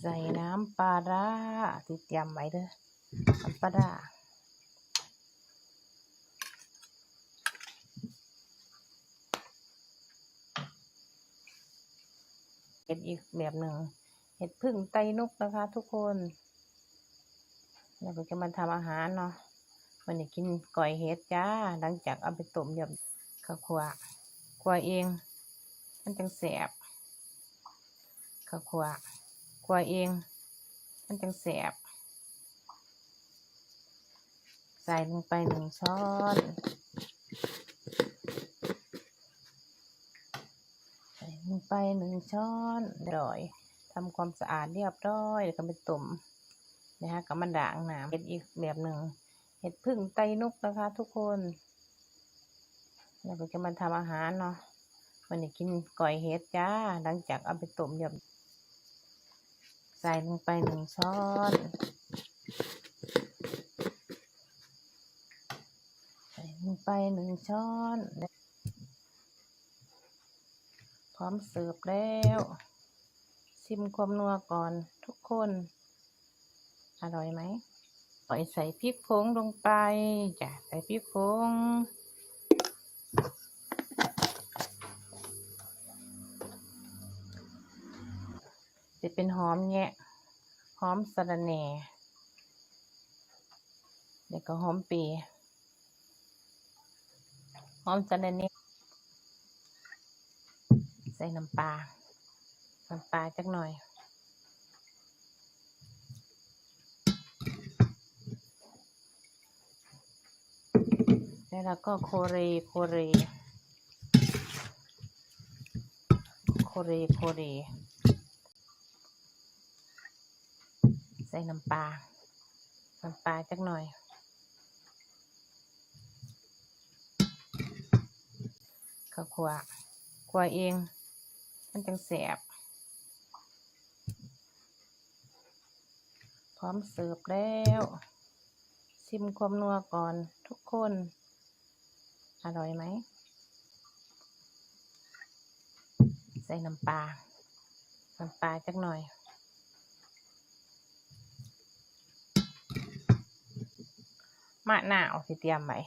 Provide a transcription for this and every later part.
ใส่น้ำปลาร้าที่เตรียมไว้เด้อน้ำปลาร้าเห็ดอีกแบบหนึ่งเห็ดพึ่งไตนกนะคะทุกคนเราก็จะมาทำอาหารเนาะวันนี้กินก่อยเห็ดจ้า หลังจากเอาไปต้มยำข้าวคั่วคั่วเอง มันจังแสบข้าวคั่ว คั่วเอง มันจังแสบ ใส่ลงไปหนึ่งช้อนใส่ลงไปหนึ่งช้อนเรียบร้อยทำความสะอาดเรียบร้อยแล้วก็ไปต้มนะคะกับมันด่างน้ำเห็ดอีกแบบหนึ่งเห็ดพึ่งไตนกนะคะ ทุกคนเราก็จะมาทำอาหารเนาะวันนี้กินก่อยเห็ดจ้า หลังจากเอาไปต้มเรียำ ใส่ลงไปหนึ่งช้อนใส่ลงไปหนึ่งช้อน พร้อมเสิร์ฟแล้วชิมความนัวก่อนทุกคน อร่อยไหมปล่อยใส่พริกผงลงไปจ้ะใส่พริกผง จะเป็นหอมแงะหอมสะระแหน่เดี๋ยวก็หอมปีหอมสะระแหน่ใส่น้ำปลาน้ำปลาจักหน่อยแล้วเราก็โคเรโคเรโคเรโคเร ใส่น้ำปลา น้ำปลาจักหน่อย ข้าวคั่วคั่วเอง มันจังแสบ พร้อมเสิร์ฟแล้ว ชิมความนัวก่อนทุกคน อร่อยไหม ใส่น้ำปลา น้ำปลาจักหน่อย มะนาวที่เตรียมไว้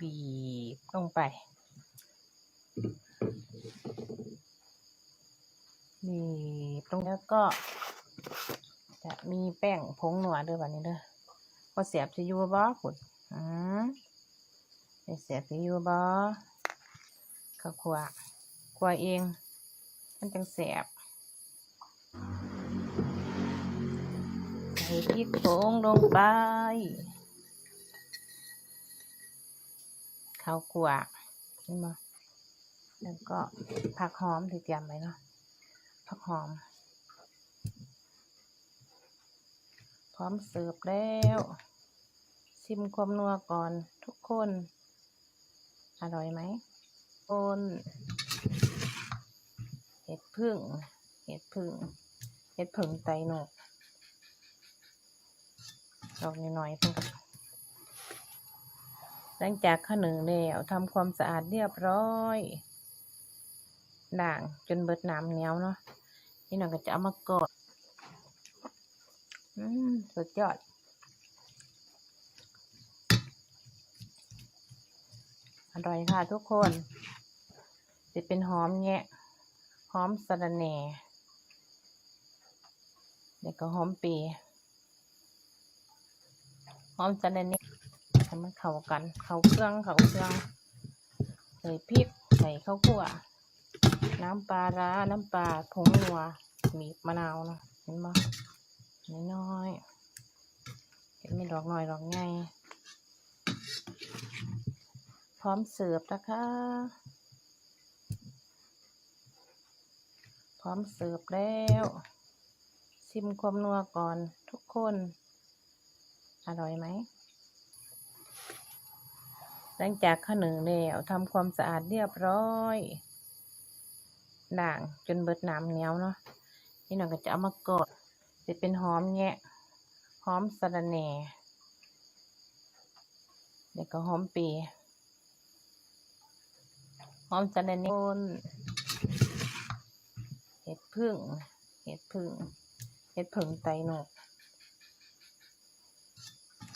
บีบลงไปบีบตรงแล้วก็ จะมีแป้งผงหนัวด้วยแบบนี้เด้อพอเสียบจะยูบ่ขุดอืมเสียบจะยูบ่ข้าวคั่วคั่วเอง มันจังแสบใส่พริกผงลงไป ข้าวคั่วเห็นบ่แล้วก็ผักหอมที่เตรียมไว้เนาะผักหอม พร้อมเสิร์ฟแล้ว ชิมความนัวก่อนทุกคน อร่อยไหมคนเห็ดพึ่งเห็ดพึ่งเห็ดผึ่งไตหนกดอกน้อยๆเพิ่งกับ หลังจากข้าวหนึ่งแล้วทำความสะอาดเรียบร้อยด่างจนเบิดน้ำเหนียวเนาะนี่หน่อยก็จะเอามากดอืมสุดยอดอร่อยค่ะทุกคนจะเป็นหอมแงะหอมสะระแหน่เดี๋ยวก็หอมปีหอมสะระแหน่ ให้มันเข้ากัน เข้าเครื่องเข้าเครื่องใส่พริกใส่ข้าวคั่วน้ำปลาร้าน้ำปลาผงนัวมีมะนาวเนาะเห็นบ่น้อยๆเห็นไม่ดอกน้อยดอกใหญ่พร้อมเสิร์ฟนะคะ พร้อมเสิร์ฟแล้วชิมความนัวก่อนทุกคน อร่อยไหม หลังจากข้าวหนึ่งแล้วทำความสะอาดเรียบร้อยด่างจนเบิดน้ำเหนียวเนาะนี่หน่อยก็จะเอามากดจะเป็นหอมแงะหอมสะระแหน่เดี๋ยวก็หอมปีหอมสะระแหน่เห็ดพึ่งเห็ดพึ่งเห็ดผึ่งไตนก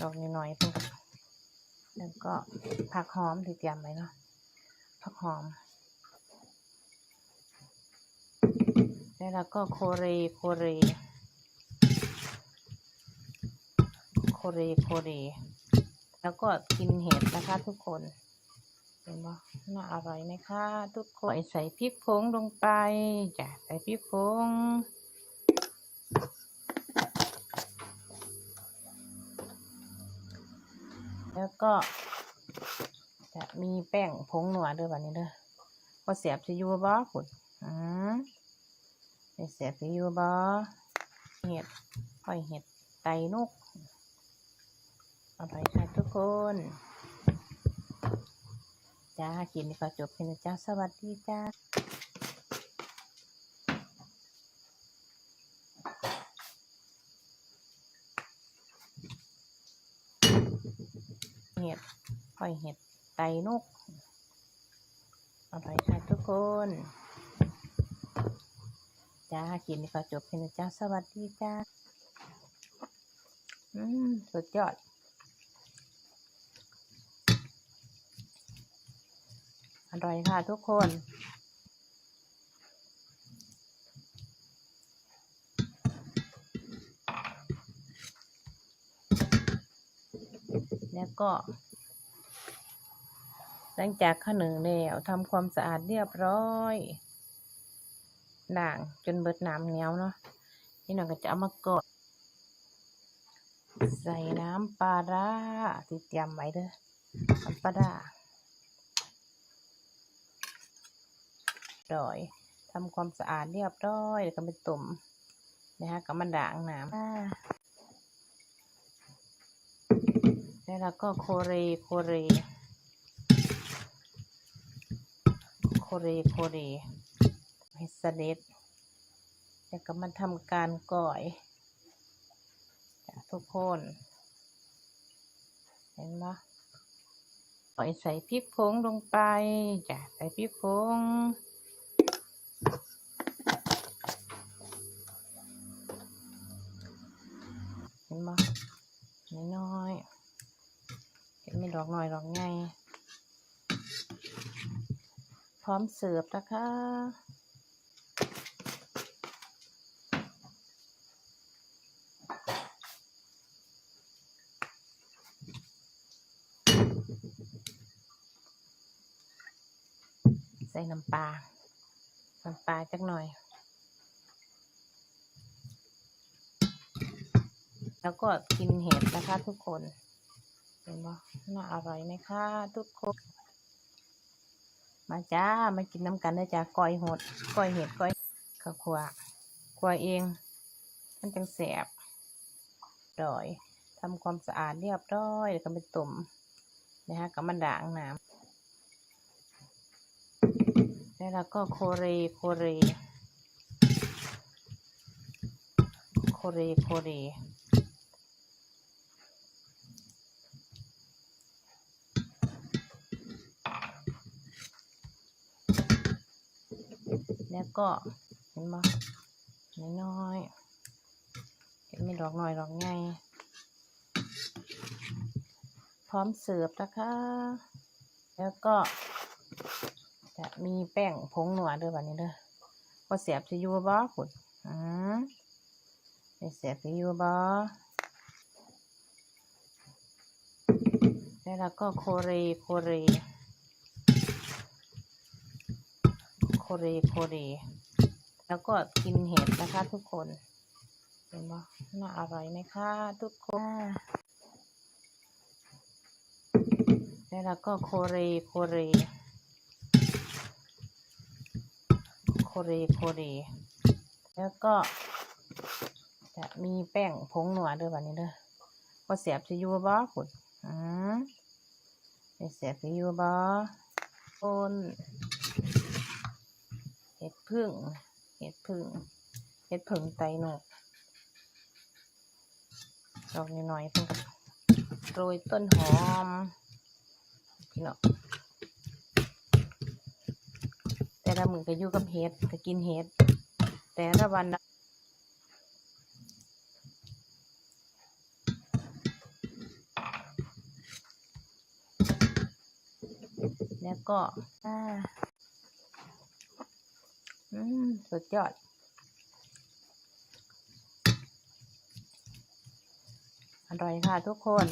ดอกน้อยๆเพิ่ง แล้วก็ผักหอมที่เตรียมไว้เนาะผักหอม แล้วเราก็โคเรโคเรโคเรโคเรแล้วก็กินเห็ดนะคะทุกคนเห็นบ่น่าอร่อยไหมคะทุกคนใส่พริกผงลงไปจ้ะใส่พริกผง แล้วก็ จะมีแป้งผงหนัวด้วยแบบนี้เด้อพอเสียบจะยูบ่ขุดอืมเสียบจะยูบ่เห็ดค่อยเห็ดไตนกอร่อยค่ะทุกคนจ้ากินนี่ก็จบเพียงนะจ้าสวัสดีจ้า เห็ดห อยเห็ดไตนก อร่อยค่ะทุกคน จ้ากินนี่ก็จบเพียงนจ้า สวัสดีจ้า อืม สุดยอดอร่อยค่ะทุกคน แล้วก็ หลังจากข้าวหนึ่งแล้วทำความสะอาดเรียบร้อยด่างจนเบิดน้ำเหนียวเนาะนี่น้องก็จะเอามากดใส่น้ำปลาร้าที่เตรียมไว้เด้อน้ำปลาร้าร้อยทำความสะอาดเรียบร้อย แล้วก็ไปตุ่มนะคะกับมันด่างน้ำแล้วเราก็โคเรโคเร โค เรโคเรให้เสด็จแล้วก็มาทำการก่อยจ้ะทุกคน เห็นไหมปล่อยใส่พริกผงลงไปจ้ะใส่พริกผงเห็นไหมน้อยๆเห็นไม่ดอกน้อยดอกใหญ่ ร้อมเสิร์ฟนะคะ ใส่น้ำปลา น้ำปลาจักหน่อย แล้วก็กินเห็ดนะคะทุกคน เห็นบ่น่าอร่อยไหมคะทุกคน มาจ้ามากินน้ำกันได้จ้าก้อยหดก้อยเห็ดก้อยข้าวคั่วคั่วเอง มันจังแสบดอยทำความสะอาดเรียบร้อยแล้วก็ไปตุ่มนะคะกับมันด่างน้ำแล้วเราก็โคเรโคเรโคเรโคเร ก็เห็นไหมน้อยๆเห็นไม่ดอกน้อยดอกใหญ่พร้อมเสิร์ฟนะคะ แล้วก็ จะมีแป้งผงหนัวด้วยแบบนี้เด้อพอเสียบจะอยู่บ่ขุดอืมไม่เสียบจะอยู่บ่แล้วก็โคเรโคเร โค เรโคเร แล้วก็กินเห็ดนะคะทุกคน เห็นบ่น่าอร่อยไหมคะทุกคน แล้วเราก็โคเรโคเร โคเรโคเร แล้วก็ จะมีแป้งผงหนัวด้วยแบบนี้เด้อพอเสียบจะยู่บ่ขุดอืมไม่เสียบจะยูบ่คนเห็ด พึ่งเห็ดพึ่งเห็ดพึ่งไตหนกดอกน้อยๆเพิ่งโรยต้นหอมพี่น้องแต่ละมือก็อยู่กับเห็ดก็กินเห็ดแต่ละวันแล้วก็อ่า อืมสุดยอด อร่อยค่ะทุกคน